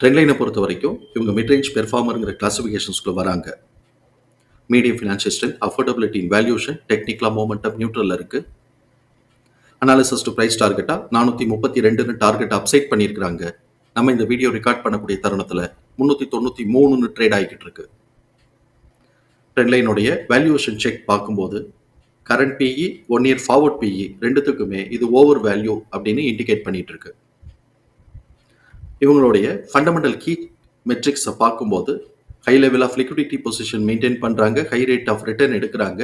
ட்ரெண்ட்லைனை பொறுத்த வரைக்கும் இவங்க மிட்ரேஞ்ச் பெர்ஃபார்மருங்கிற கிளாசிஃபிகேஷன்ஸ்குள்ள வராங்க. Medium financial strength affordability in valuation டெக்னிக்கலாக மூமெண்டம் நியூட்ரலில் இருக்குது அனாலிசிஸ் டு ப்ரைஸ் டார்கெட்டாக நானூற்றி முப்பத்தி ரெண்டுன்னு டார்கெட் அப்சைட் பண்ணியிருக்கிறாங்க. நம்ம இந்த வீடியோ ரெக்கார்ட் பண்ணக்கூடிய தருணத்தில் முந்நூற்றி தொண்ணூற்றி மூணுன்னு ட்ரேட் ஆகிக்கிட்டு இருக்கு. ட்ரெண்ட்லைனுடைய வேல்யூவேஷன் செக் பார்க்கும்போது current PE one year forward PE ரெண்டுத்துக்குமே இது ஓவர் வேல்யூ அப்படின்னு இண்டிகேட் பண்ணிட்டு இருக்கு. இவங்களுடைய ஃபண்டமெண்டல் கீ மெட்ரிக்ஸை பார்க்கும்போது high level of liquidity position maintain பண்ணுறாங்க ஹை ரேட் ஆஃப் ரிட்டர்ன் எடுக்கிறாங்க.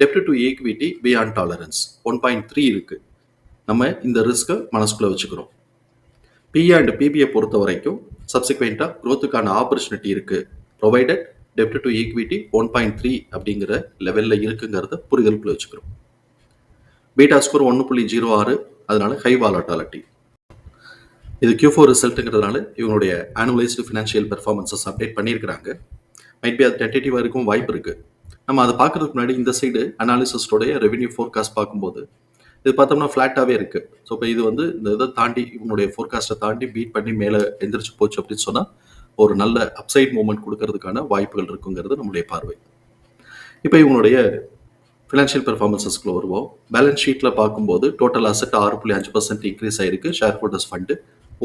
டெப்ட் to equity beyond tolerance one point three இருக்குது நம்ம இந்த ரிஸ்க்கை மனசுக்குள்ளே வச்சுக்கிறோம். பி அண்ட் பிபியை பொறுத்த வரைக்கும் சப்சிக்வெண்ட்டாக க்ரோத்துக்கான ஆப்பர்ச்சுனிட்டி இருக்குது provided dept to equity one point three அப்படிங்கிற லெவலில் இருக்குங்கிறத புரிதலுக்குள்ள வச்சுக்கிறோம். பீட்டா ஸ்கோர் ஒன்று புள்ளி ஜீரோ ஆறு அதனால ஹை வாலட்டாலிட்டி இது கியூ ஃபோர் ரிசல்ட்டுங்கிறதுனால இவங்களுடைய ஆனுவலைஸ்டு ஃபினான்ஷியல் பெர்ஃபார்மன்ஸஸ் அப்டேட் பண்ணியிருக்கிறாங்க. மைட் பி அது டென்டேட்டிவாக இருக்கும் வாய்ப்பு இருக்குது நம்ம அதை பார்க்குறதுக்கு முன்னாடி இந்த சைடு அனாலிசிஸ்டோடைய ரெவென்யூ ஃபோர்காஸ்ட் பார்க்கும்போது இது பார்த்தோம்னா ஃப்ளாட்டாகவே இருக்குது ஸோ இப்போ இது வந்து இந்த இதை தாண்டி இவங்களுடைய ஃபோர்காஸ்ட்டை தாண்டி பீட் பண்ணி மேலே எந்திரிச்சு போச்சு அப்படின்னு சொன்னால் ஒரு நல்ல அப்சைட் மூமெண்ட் கொடுக்கறதுக்கான வாய்ப்புகள் இருக்குங்கிறது நம்முடைய பார்வை. இப்போ இவங்களுடைய ஃபினான்ஷியல் பெர்ஃபார்மன்ஸஸ்க்குள்ள வருவோம். பேலன்ஸ் ஷீட்டில் பார்க்கும்போது டோட்டல் அசெட் ஆறு புள்ளி அஞ்சு பர்சன்ட் இன்க்ரீஸ் ஆயிருக்கு. ஷேர் ஹோல்டர்ஸ் ஃபண்டு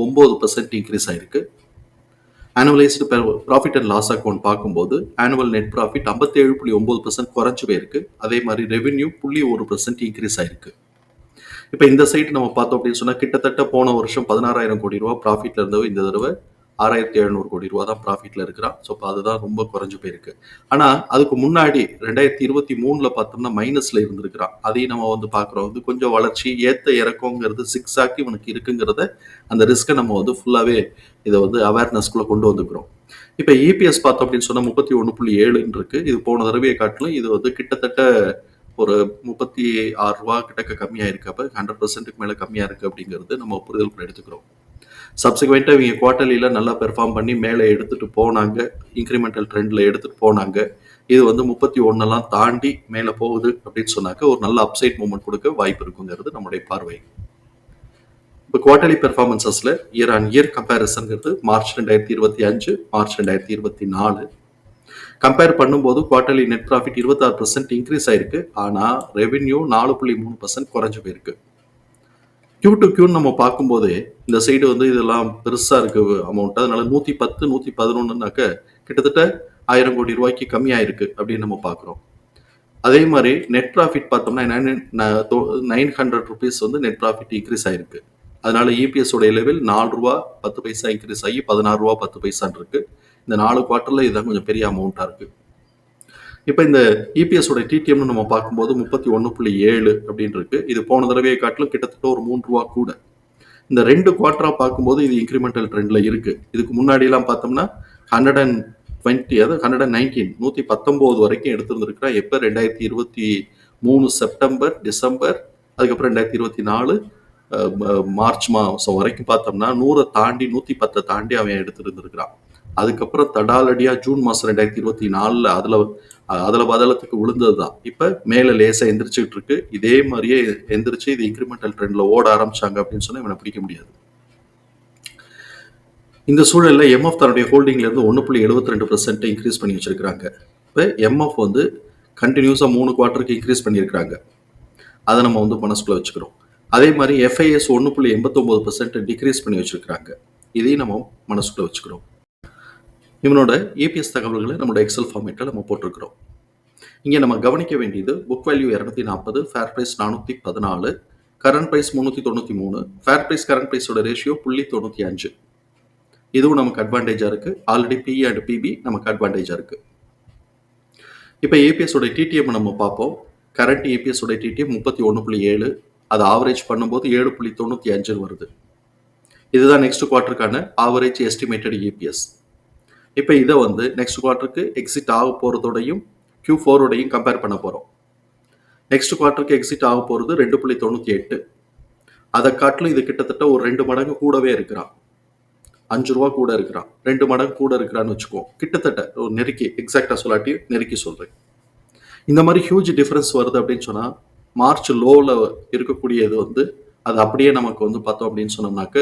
ஒம்பது பர்சன்ட் இன்க்ரீஸ் ஆயிருக்கு. Annualised profit and loss account பார்க்கும்போது ஆனுவல் நெட் ப்ராஃபிட் ஐம்பத்தேழு புள்ளி ஒம்பது பர்சன்ட் குறைஞ்சு போயிருக்கு. அதே மாதிரி ரெவென்யூ புள்ளி ஒரு பர்சன்ட் இன்க்ரீஸ் ஆயிருக்கு. இப்போ இந்த சைட் நம்ம பார்த்தோம் அப்படின்னு சொன்னால் கிட்டத்தட்ட போன வருஷம் பதினாறாயிரம் கோடி ரூபா ப்ராஃபிட்ல இருந்தவ இந்த தடவை ஆறாயிரத்தி எழுநூறு கோடி ரூபா தான் ப்ராஃபிட்ல இருக்கிறான். ஸோ இப்போ அதுதான் ரொம்ப குறைஞ்சு போயிருக்கு. ஆனால் அதுக்கு முன்னாடி ரெண்டாயிரத்தி இருபத்தி மூணுல பார்த்தோம்னா மைனஸ்ல இருந்திருக்கிறான். அதையும் நம்ம வந்து பார்க்குறோம். வந்து கொஞ்சம் வளர்ச்சி ஏத்த இறக்கங்கிறது சிக்ஸ் ஆக்கி இவனுக்கு இருக்குங்கிறத அந்த ரிஸ்க்கை நம்ம வந்து ஃபுல்லாகவே இதை வந்து அவேர்னஸ்குள்ளே கொண்டு வந்துக்கிறோம். இப்போ இபிஎஸ் பார்த்தோம் அப்படின்னு சொன்னால் முப்பத்தி ஒன்று புள்ளி ஏழுன்னு இருக்கு. இது போன தடவையை காட்டிலும் இது வந்து கிட்டத்தட்ட ஒரு முப்பத்தி ஆறு ரூபா கிட்டக்க கம்மியாக இருக்கு அப்போ ஹண்ட்ரட் பர்சன்ட்டுக்கு மேலே கம்மியாக இருக்குது அப்படிங்கிறது நம்ம புரிதல் எடுத்துக்கிறோம். சப்சிக்வெண்ட்டாக இவங்க குவார்ட்டர்லியில் நல்லா பெர்ஃபார்ம் பண்ணி மேலே எடுத்துகிட்டு போனாங்க. இன்க்ரிமெண்டல் ட்ரெண்டில் எடுத்துகிட்டு போனாங்க. இது வந்து முப்பத்தி ஒன்னெல்லாம் தாண்டி மேலே போகுது அப்படின்னு சொன்னாக்க ஒரு நல்ல அப்சைட் மூமெண்ட் கொடுக்க வாய்ப்பு இருக்குங்கிறது நம்முடைய பார்வை. இப்போ குவார்டர்லி பெர்ஃபார்மன்சஸில் இயர் ஆன் இயர் கம்பேரிசன்கிறது மார்ச் ரெண்டாயிரத்தி இருபத்தி அஞ்சு மார்ச் ரெண்டாயிரத்தி இருபத்தி நாலு. கம்பேர் பண்ணும்போது குவார்டர்லி நெட் ப்ராஃபிட் இருபத்தாறு பர்சன்ட் இன்க்ரீஸ் ஆயிருக்கு. ஆனால் ரெவென்யூ நாலு புள்ளி மூணு பர்சன்ட் குறைஞ்சு போயிருக்கு. கியூ டு கியூன்னு நம்ம பார்க்கும்போது இந்த சைடு வந்து இதெல்லாம் பெருசாக இருக்கு அமௌண்ட் அதனால நூற்றி பத்து நூற்றி பதினொன்றுனாக்க கிட்டத்தட்ட ஆயிரம் கோடி ரூபாய்க்கு கம்மியாக இருக்கு அப்படின்னு நம்ம பார்க்குறோம். அதே மாதிரி நெட் ப்ராஃபிட் பார்த்தோம்னா நைன் நைன் ஹண்ட்ரட் ருபீஸ் வந்து நெட் ப்ராஃபிட் இன்க்ரீஸ் ஆயிருக்கு. அதனால இபிஎஸ் உடைய லெவல் நாலு ரூபா பத்து பைசா இன்க்ரீஸ் ஆகி பதினாறு ரூபா பத்து பைசான் இருக்கு. இந்த நாலு குவார்ட்டர்ல இதுதான் கொஞ்சம் பெரிய அமௌண்ட்டாக இருக்குது இப்போ இந்த இபிஎஸ் உடைய டிடிஎம்னு நம்ம பார்க்கும்போது முப்பத்தி ஒன்று புள்ளி ஏழு அப்படின்னு இருக்கு இது போன தடவையை காட்டிலும் கிட்டத்தட்ட ஒரு மூன்று ரூபா கூட. இந்த ரெண்டு குவார்ட்டரா பார்க்கும்போது இது இன்க்ரிமெண்டல் ட்ரெண்ட்ல இருக்கு. இதுக்கு முன்னாடியெல்லாம் பார்த்தோம்னா ஹண்ட்ரட் அண்ட் டுவெண்ட்டி அதாவது ஹண்ட்ரட் அண்ட் நைன்டீன் நூற்றி பத்தொம்போது வரைக்கும் எடுத்திருந்திருக்கிறா. எப்போ? ரெண்டாயிரத்தி இருபத்தி மூணு செப்டம்பர் டிசம்பர் அதுக்கப்புறம் ரெண்டாயிரத்தி இருபத்தி நாலு மார்ச் மாதம் வரைக்கும் பார்த்தோம்னா நூறை தாண்டி நூற்றி பத்தை தாண்டி அவன் எடுத்துருந்துருக்கிறான். அதுக்கப்புறம் தடாலடியாக ஜூன் மாதம் ரெண்டாயிரத்தி இருபத்தி நாலில் அதில் அதில் பதளத்துக்கு விழுந்தது தான் இப்போ மேலே லேசாக எந்திரிச்சுட்டு இருக்கு இதே மாதிரியே எந்திரிச்சு இது இன்க்ரிமெண்டல் ட்ரெண்டில் ஓட ஆரம்பிச்சாங்க அப்படின்னு சொன்னால் இவனை பிடிக்க முடியாது. இந்த சூழலில் எம்எஃப் தன்னுடைய ஹோல்டிங்லேருந்து ஒன்று புள்ளி எழுபத்தி ரெண்டு பர்சன்ட் இன்க்ரீஸ் பண்ணி வச்சிருக்கிறாங்க. இப்போ எம்எஃப் வந்து கண்டினியூஸாக மூணு குவார்ட்டருக்கு இன்க்ரீஸ் பண்ணியிருக்கிறாங்க. அதை நம்ம வந்து மனசுக்குள்ளே வச்சுக்கிறோம். அதே மாதிரி எஃப்ஐஎஸ் ஒன்று புள்ளி எண்பத்தொம்போது பர்சன்ட் டிக்ரீஸ் பண்ணி வச்சுருக்கிறாங்க. இதையும் நம்ம மனசுக்குள்ளே வச்சுக்கிறோம். இவனோட ஏபிஎஸ் தகவல்களை நம்மளோட எக்ஸல் ஃபார்மேட்டில் நம்ம போட்டிருக்கிறோம். இங்கே நம்ம கவனிக்க வேண்டியது புக் வேல்யூ இரநூத்தி நாற்பது ஃபேர் ப்ரைஸ் நானூற்றி பதினாலு கரண்ட் ப்ரைஸ் முந்நூற்றி தொண்ணூற்றி மூணு ஃபேர் ப்ரைஸ் கரண்ட் ப்ரைஸோட ரேஷியோ புள்ளி தொண்ணூற்றி அஞ்சு. இதுவும் நமக்கு அட்வான்டேஜாக இருக்குது ஆல்ரெடி பி அண்ட் பிபி நமக்கு அட்வான்டேஜாக இருக்குது இப்போ ஏபிஎஸோட டிடிஎம் நம்ம பார்ப்போம். கரண்ட் ஏபிஎஸோட டிடிஎம் முப்பத்தி ஒன்று புள்ளி ஏழு அதை ஆவரேஜ் பண்ணும்போது ஏழு புள்ளி தொண்ணூற்றி அஞ்சு வருது. இதுதான் நெக்ஸ்ட் குவார்ட்டருக்கான ஆவரேஜ் எஸ்டிமேட்டட் ஏபிஎஸ் இப்போ இதை வந்து நெக்ஸ்ட் குவார்ட்டருக்கு எக்ஸிட் ஆக போகிறதோடையும் கியூ ஃபோரோடையும் கம்பேர் பண்ண போகிறோம் நெக்ஸ்ட் குவார்ட்டருக்கு எக்ஸிட் ஆக போகிறது ரெண்டு புள்ளி தொண்ணூற்றி எட்டு. அதை காட்டிலும் இது கிட்டத்தட்ட ஒரு ரெண்டு மடங்கு கூடவே இருக்கிறான். அஞ்சு ரூபா கூட இருக்கிறான். ரெண்டு மடங்கு கூட இருக்கிறான்னு வச்சுக்குவோம். கிட்டத்தட்ட ஒரு நெருக்கி எக்ஸாக்டாக சொல்லாட்டி நெருக்கி சொல்கிறேன் இந்த மாதிரி ஹியூஜ் டிஃப்ரென்ஸ் வருது அப்படின்னு சொன்னால் மார்ச் லோவில் இருக்கக்கூடியது வந்து அது அப்படியே நமக்கு வந்து பார்த்தோம் அப்படின்னு சொன்னோம்னாக்க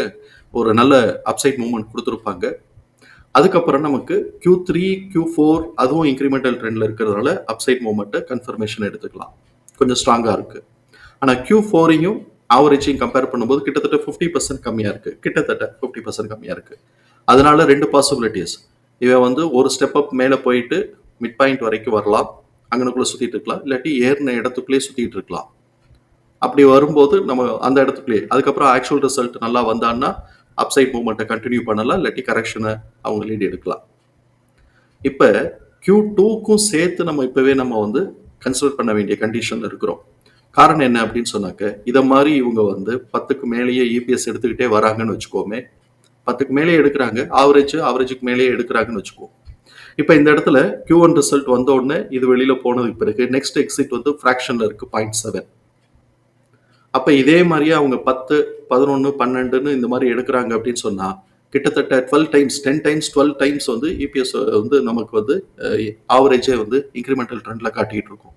ஒரு நல்ல அப்சைட் மூமெண்ட் கொடுத்துருப்பாங்க. அதுக்கப்புறம் நமக்கு கியூ த்ரீ கியூ ஃபோர் அதுவும் இன்க்ரிமெண்டல் ட்ரெண்டில் இருக்கிறதுனால அப்சைட் மூவ்மெண்ட்டை கன்ஃபர்மேஷன் எடுத்துக்கலாம். கொஞ்சம் ஸ்ட்ராங்காக இருக்குது ஆனால் கியூ ஃபோரையும் ஆவரேஜையும் கம்பேர் பண்ணும்போது கிட்டத்தட்ட ஃபிஃப்டி பர்சன்ட் கம்மியாக இருக்குது கிட்டத்தட்ட ஃபிஃப்டி பர்சன்ட் கம்மியாக இருக்குது அதனால ரெண்டு பாசிபிலிட்டிஸ் இவன் வந்து ஒரு ஸ்டெப் அப் மேலே போயிட்டு மிட் பாயிண்ட் வரைக்கும் வரலாம். அங்கனுக்குள்ளே சுற்றிட்டு இருக்கலாம். இல்லாட்டி ஏறின இடத்துக்குள்ளேயே சுற்றிட்டு இருக்கலாம். அப்படி வரும்போது நம்ம அந்த இடத்துக்குள்ளேயே அதுக்கப்புறம் ஆக்சுவல் ரிசல்ட் நல்லா வந்தான்னா அப்சைட் மூவ்மெண்ட்டை கண்டினியூ பண்ணலாம் இல்லாட்டி கரெக்ஷனை அவங்க லீட் எடுக்கலாம். இப்போ கியூ டூக்கும் சேர்த்து நம்ம இப்போவே நம்ம வந்து கன்சிடர் பண்ண வேண்டிய கண்டிஷனில் இருக்கிறோம். காரணம் என்ன அப்படின்னு சொன்னாக்க இதை மாதிரி இவங்க வந்து பத்துக்கு மேலேயே இபிஎஸ் எடுத்துக்கிட்டே வராங்கன்னு வச்சுக்கோமே. பத்துக்கு மேலேயே எடுக்கிறாங்க ஆவரேஜ் ஆவரேஜுக்கு மேலேயே எடுக்கிறாங்கன்னு வச்சுக்குவோம் இப்போ இந்த இடத்துல கியூ ஒன் ரிசல்ட் வந்த உடனே இது வெளியில் போனதுக்கு பிறகு நெக்ஸ்ட் எக்ஸிட் வந்து ஃப்ராக்ஷனில் இருக்குது பாயிண்ட் செவன் அப்போ இதே மாதிரியே அவங்க பத்து பதினொன்று பன்னெண்டுன்னு இந்த மாதிரி எடுக்கிறாங்க அப்படின்னு சொன்னால் கிட்டத்தட்ட twelve times ten times twelve times வந்து இபிஎஸ் வந்து நமக்கு வந்து ஆவரேஜே வந்து இன்க்ரிமெண்டல் ட்ரெண்டில் காட்டிகிட்டு இருக்கும்.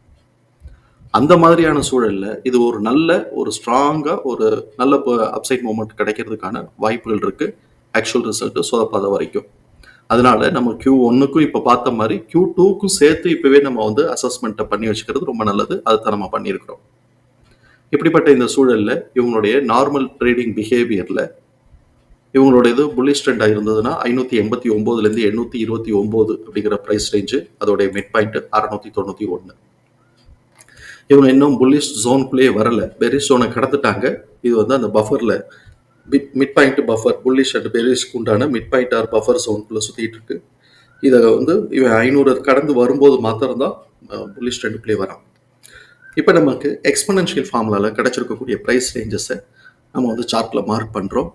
அந்த மாதிரியான சூழலில் இது ஒரு நல்ல ஒரு ஸ்ட்ராங்காக ஒரு நல்ல அப்சைட் மூமெண்ட் கிடைக்கிறதுக்கான வாய்ப்புகள் இருக்குது ஆக்சுவல் ரிசல்ட்டு சொதப்பாத வரைக்கும். அதனால நம்ம கியூ ஒன்றுக்கும் இப்போ பார்த்த மாதிரி கியூ டூக்கும் சேர்த்து இப்போவே நம்ம வந்து அசஸ்மெண்ட்டை பண்ணி வச்சுக்கிறது ரொம்ப நல்லது. அதுதான் நம்ம பண்ணியிருக்கிறோம். இப்படிப்பட்ட இந்த சூழலில் இவங்களுடைய நார்மல் ட்ரேடிங் பிஹேவியரில் இவங்களோட இது புல்லிஷ் ட்ரெண்டாக இருந்ததுன்னா ஐநூற்றி எண்பத்தி ஒம்போதுலேருந்து எண்ணூற்றி இருபத்தி ஒம்போது அப்படிங்கிற ப்ரைஸ் ரேஞ்சு அதோடைய மிட் பாயிண்ட் அறநூற்றி தொண்ணூற்றி ஒன்று இவங்க இன்னும் புல்லிஷ் ஜோனுக்குள்ளேயே வரல. பெரிஷ் ஜோனை கடந்துட்டாங்க. இது வந்து அந்த பஃபரில் mid mid point buffer bullish and பெரிஷ்க்கு உண்டான மிட் பாயிண்ட் ஆர் பஃபர் ஜோனுக்குள்ளே சுற்றிட்டு இருக்கு. இதை வந்து இவன் ஐநூறு கடந்து வரும்போது மாத்திரம்தான் புல்லிஷ் ட்ரெண்டுக்குள்ளேயே வரான். இப்போ நமக்கு எக்ஸ்பனன்ஷியல் ஃபார்முலாவில் கிடச்சிருக்கக்கூடிய ப்ரைஸ் ரேஞ்சஸை நம்ம வந்து சார்ட்டில் மார்க் பண்ணுறோம்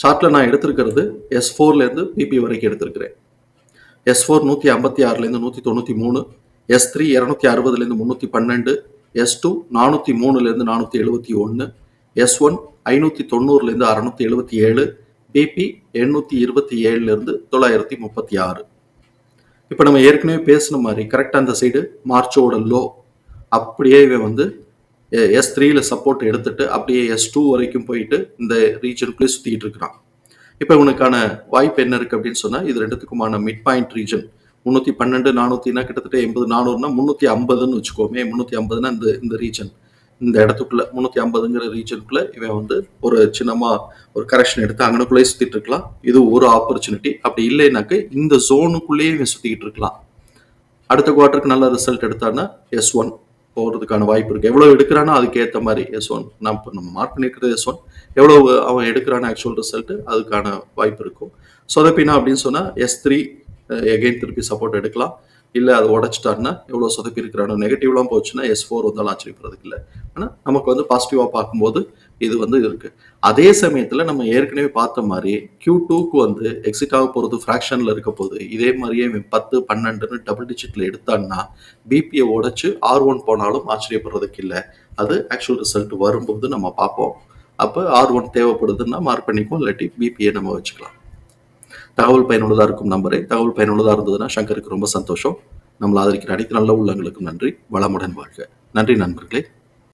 சார்ட்டில் நான் எடுத்திருக்கிறது எஸ் ஃபோர்லேருந்து பிபி வரைக்கும் எடுத்திருக்கிறேன். எஸ் ஃபோர் நூற்றி ஐம்பத்தி ஆறுலேருந்து நூற்றி தொண்ணூற்றி மூணு எஸ் த்ரீ இரநூத்தி அறுபதுலேருந்து முந்நூற்றி பன்னெண்டு எஸ் டூ நானூற்றி மூணுலேருந்து நானூற்றி எழுபத்தி ஒன்று எஸ் ஒன் ஐநூற்றி தொண்ணூறுலேருந்து அறநூற்றி எழுபத்தி ஏழு பிபி எண்ணூற்றி இருபத்தி ஏழுலேருந்து தொள்ளாயிரத்தி முப்பத்தி ஆறு. இப்போ நம்ம ஏற்கனவே பேசின மாதிரி கரெக்டாக அந்த சைடு மார்ச்சோட லோ அப்படியே இவன் வந்து எஸ் த்ரீல சப்போர்ட் எடுத்துட்டு அப்படியே எஸ் டூ வரைக்கும் போயிட்டு இந்த ரீஜனுக்குள்ளே சுற்றிக்கிட்டு இருக்கிறான். இப்போ இவனுக்கான வாய்ப்பு என்ன இருக்குது அப்படின்னு சொன்னால் இது ரெண்டுத்துக்குமான மிட் பாயிண்ட் ரீஜன் முந்நூற்றி பன்னெண்டு நானூற்றினா கிட்டத்தட்ட எண்பது நானூறுனா முந்நூற்றி ஐம்பதுன்னு வச்சுக்கோமே முந்நூற்றி ஐம்பதுனா இந்த இந்த ரீஜன் இந்த இடத்துக்குள்ள முந்நூற்றி ஐம்பதுங்கிற ரீஜனுக்குள்ள இவன் வந்து ஒரு சின்னமாக ஒரு கரெக்ஷன் எடுத்து அங்கனுக்குள்ளேயே சுற்றிட்டு இருக்கலாம். இது ஒரு ஆப்பர்ச்சுனிட்டி அப்படி இல்லைனாக்க இந்த ஜோனுக்குள்ளேயே இவன் சுற்றிக்கிட்டு இருக்கலாம். அடுத்த குவார்ட்டருக்கு நல்ல ரிசல்ட் எடுத்தான்னா எஸ் ஒன் போகிறதுக்கான வாய்ப்பு இருக்குது எவ்வளோ எடுக்கிறானோ அதுக்கு ஏற்ற மாதிரி எஸ் ஒன் நம்ம நம்ம மார்க் பண்ணியிருக்கிறது எஸ் ஒன் எவ்வளோ அவன் எடுக்கிறான ஆக்சுவல் ரிசல்ட்டு அதுக்கான வாய்ப்பு இருக்கும். சொதப்பினா அப்படின்னு சொன்னால் எஸ் த்ரீ எகெயின் திருப்பி சப்போர்ட் எடுக்கலாம். இல்லை அதை உடச்சிட்டாருன்னா எவ்வளோ சொதப்பி இருக்கிறானோ நெகட்டிவ்லாம் போச்சுன்னா எஸ் ஃபோர் வந்தாலும் ஆச்சரியப்படுறதுக்கு இல்லை. ஆனால் நமக்கு வந்து பாசிட்டிவாக பார்க்கும்போது இது வந்து இருக்குது அதே சமயத்தில் நம்ம ஏற்கனவே பார்த்த மாதிரி கியூ டூக்கு வந்து எக்ஸிட் ஆக போகிறது ஃப்ராக்ஷனில் இருக்க போது இதே மாதிரியே பத்து பன்னெண்டுன்னு டபுள் டிஜிட்டில் எடுத்தான்னா பிபியை உடைச்சு ஆர் ஒன் போனாலும் ஆச்சரியப்படுறதுக்கு இல்லை. அது ஆக்சுவல் ரிசல்ட் வரும்போது நம்ம பார்ப்போம். அப்போ ஆர் ஒன் தேவைப்படுதுன்னா மார்க் பண்ணிப்போம் இல்லாட்டி பிபியை நம்ம வச்சுக்கலாம். தகவல் பயனுள்ளதாக இருக்கும் நம்பரை. தகவல் பயனுள்ளதாக இருந்ததுன்னா சங்கருக்கு ரொம்ப சந்தோஷம். நம்மளை ஆதரிக்கிற அனைத்து நல்ல உள்ளங்களுக்கும் நன்றி. வளமுடன் வாழ்க. நன்றி நண்பர்களே.